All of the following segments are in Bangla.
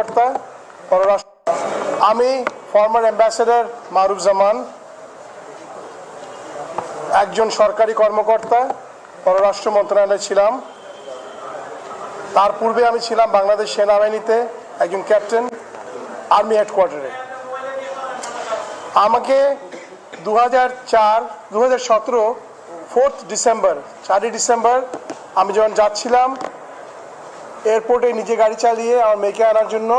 কর্মকর্তা, পররাষ্ট্র আমি ফর্মার অ্যাম্বাসেডর মারুফ জামান একজন সরকারি কর্মকর্তা, পররাষ্ট্র মন্ত্রণালয়ে ছিলাম। তার পূর্বে আমি ছিলাম বাংলাদেশ সেনাবাহিনীতে, একজন ক্যাপ্টেন, আর্মি হেডকোয়ার্টারে। আমাকে দু হাজার চার সতেরো, ফোর্থ ডিসেম্বর, চারই ডিসেম্বর, আমি যখন যাচ্ছিলাম এয়ারপোর্টে নিজে গাড়ি চালিয়ে আমার মেয়েকে আনার জন্য।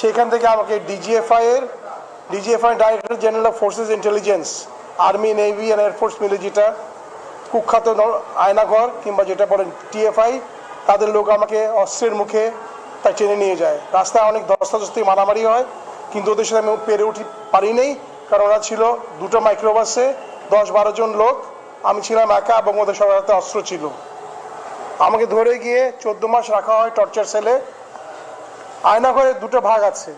সেখান থেকে আমাকে ডিজিএফআই এর DGFI director general of forces intelligence, army, navy and air force মিলে যেটা কুখ্যাত আয়নাঘর কিংবা যেটা বলেন টিএফআই, তাদের লোক আমাকে অস্ত্রের মুখে তাই টেনে নিয়ে যায়। রাস্তায় অনেক ধস্তাধস্তি, মারামারি হয়, কিন্তু ওদের সাথে আমি পেরে উঠি পারি নেই কারণ ওরা ছিল দুটো মাইক্রোবাসে দশ বারো জন লোক। আমি ছিলাম একা এবং ওদের সবার হাতে অস্ত্র ছিল। আমাকে ধরে গিয়ে চোদ্দ মাস রাখা হয় টর্চার সেলে আয়নাঘরের দুটো ভাগ আছে।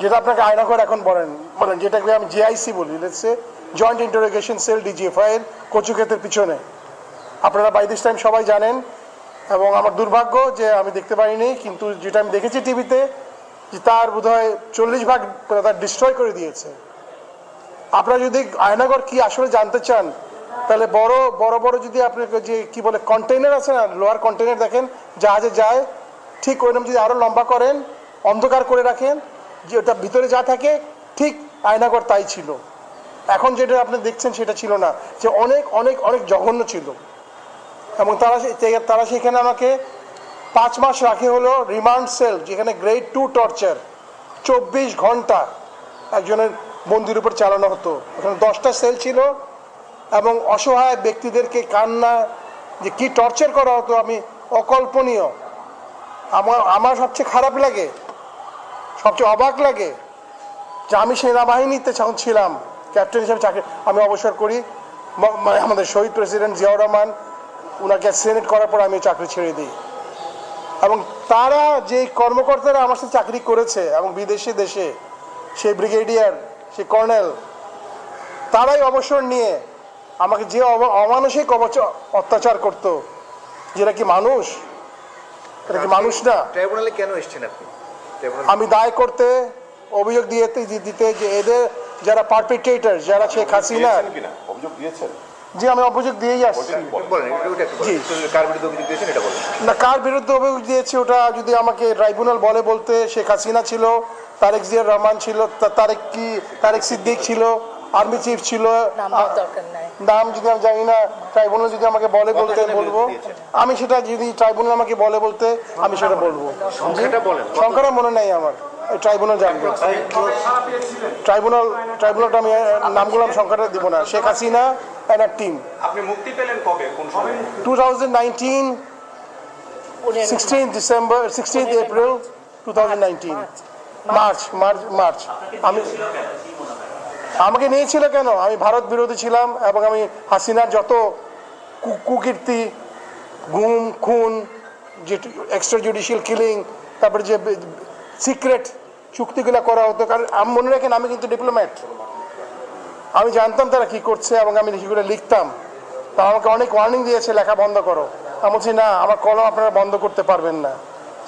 যেটা আপনাকে আয়নাঘর এখন বলেন। বলেন যেটাকে আমি জিআইসি বলি। Let's say joint interrogation cell DGFI এর কচুক্ষেতের পিছনে। আপনারা বাই দিস টাইম সবাই জানেন। এবং আমার দুর্ভাগ্য যে আমি দেখতে পারিনি কিন্তু যেটা আমি দেখেছি টিভিতে যে তার বোধহয় চল্লিশ ভাগ তার ডিস্ট্রয় করে দিয়েছে। আপনারা যদি আয়নাগর কি আসলে জানতে চান তাহলে বড় বড় বড় যদি আপনাকে যে কি বলে কন্টেনার আছে না লোহার কন্টেনার দেখেন, জাহাজে যায়, ঠিক ওইরকম যদি আরও লম্বা করেন, অন্ধকার করে রাখেন, যে ওটা ভিতরে যা থাকে, ঠিক আয়নাগর তাই ছিল। এখন যেটা আপনি দেখছেন সেটা ছিল না, যে অনেক অনেক অনেক জঘন্য ছিল। এবং তারা তারা সেখানে আমাকে পাঁচ মাস রাখে হলো রিমান্ড সেল যেখানে গ্রেড টু টর্চার চব্বিশ ঘণ্টা একজনের বন্দির উপর চালানো হতো। ওখানে দশটা সেল ছিল এবং অসহায় ব্যক্তিদেরকে কান্না, যে কি টর্চার করা হতো, আমি অকল্পনীয়। আমার আমার সবচেয়ে খারাপ লাগে, সবচেয়ে অবাক লাগে, যে আমি সেনাবাহিনীতে ছিলাম, ক্যাপ্টেন হিসেবে চাকরি, আমি অবসর করি মানে আমাদের শহীদ প্রেসিডেন্ট জিয়াউর রহমান ওনাকে সেনেট করার পর আমি চাকরি ছেড়ে দিই। এবং তারা যে কর্মকর্তারা আমার সাথে চাকরি করেছে, এবং বিদেশে দেশে, সেই ব্রিগেডিয়ার, সেই কর্নেল, তারাই অবসর নিয়ে আমাকে যে অমানসিক অত্যাচার করতো যেটা কি মানুষ? এটা কি মানুষ না? ট্রাইব্যুনালে কেন এসেছেন আপনি? আমি দায় করতে অভিযোগ দিয়ে দিতে যে এদের যারা পারপিটেটার যারা শেখ হাসিনা অভিযোগ দিয়েছেন? যে আমি অভিযোগ দিয়েই আসছি। জি। না কার বিরুদ্ধে অভিযোগ দিয়েছি ওটা যদি আমাকে ট্রাইব্যুনাল বলে বলতে শেখ হাসিনা ছিল তারেক জিয়ার রহমান ছিল তারেক কি তারেক সিদ্দিক ছিল আর্মি চিফ ছিল নাম যদি আমি জানি না ট্রাইব্যুনাল যদি আমাকে বলে বলতে বলব। আমি সেটা যদি ট্রাইব্যুনাল আমাকে বলে বলতে আমি সেটা বলব। সংখ্যাটা মনে নেই আমার। এই ট্রাইব্যুনাল জানবে ট্রাইব্যুনাল ট্রাইব্যুনালটা আমি নামগুলো আমি সংখ্যাটা দিব না। Sheikh Hasina and R team আপনি মুক্তি পেলেন কবে? কোন সময়? Two thousand nineteen sixteen December sixteen April two thousand nineteen March March March আমি আমাকে নিয়েছিল কেন? আমি ভারত বিরোধী ছিলাম এবং আমি হাসিনার যত কুকীর্তি, গুম, খুন, যে এক্সট্রা জুডিশিয়াল কিলিং তারপরে যে সিক্রেট চুক্তিগুলো করা হতো, কারণ আমি, মনে রাখেন আমি কিন্তু ডিপ্লোম্যাট আমি জানতাম তারা কি করছে এবং আমি সেগুলো লিখতাম। তা আমাকে অনেক ওয়ার্নিং দিয়েছে, লেখা বন্ধ করো। আমি বলছি, না, আমার কলম আপনারা বন্ধ করতে পারবেন না।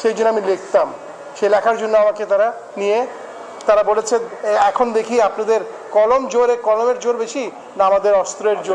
সেই জন্য আমি লিখতাম। সেই লেখার জন্য আমাকে তারা নিয়ে, তারা বলেছে এখন দেখি আপনাদের কলম জোরে কলমের জোর বেশি না আমাদের অস্ত্রের জোর?